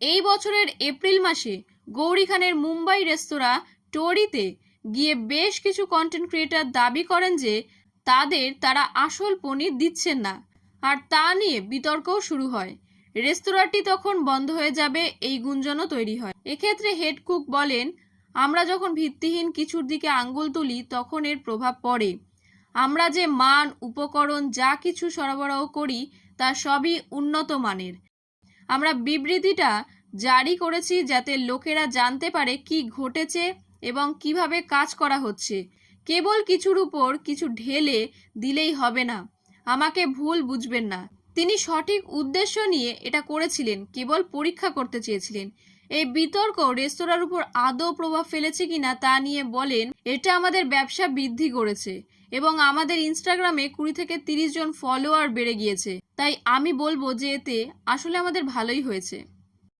এই বছরের এপ্রিল মাসে গৌরী খানের মুম্বাই রেস্তোরাঁ টোরিতে গিয়ে বেশ কিছু কন্টেন্ট ক্রিয়েটার দাবি করেন যে তাদের তারা আসল পনির দিচ্ছেন না। আর তা নিয়ে বিতর্কও শুরু হয়। রেস্তোরাঁটি তখন বন্ধ হয়ে যাবে, এই গুঞ্জনও তৈরি হয়। এক্ষেত্রে হেড কুক বলেন, আমরা যখন ভিত্তিহীন কিছুর দিকে আঙ্গুল তুলি, তখন এর প্রভাব পড়ে। আমরা যে মান, উপকরণ, যা কিছু সরবরাহ করি, তা সবই উন্নত মানের। আমরা বিবৃতিটা জারি করেছি যাতে লোকেরা জানতে পারে কি ঘটেছে এবং কীভাবে কাজ করা হচ্ছে। কেবল কিছুর উপর কিছু ঢেলে দিলেই হবে না। আমাকে ভুল বুঝবেন না। তিনি সঠিক উদ্দেশ্য নিয়ে এটা করেছিলেন, কেবল পরীক্ষা করতে চেয়েছিলেন। এই বিতর্ক রেস্তোরাঁর উপর আদৌ প্রভাব ফেলেছে কিনা তা নিয়ে বলেন, এটা আমাদের ব্যবসা বৃদ্ধি করেছে। এবং আমাদের ইনস্টাগ্রামে কুড়ি থেকে তিরিশ জন ফলোয়ার বেড়ে গিয়েছে। তাই আমি বলব যে এতে আসলে আমাদের ভালোই হয়েছে।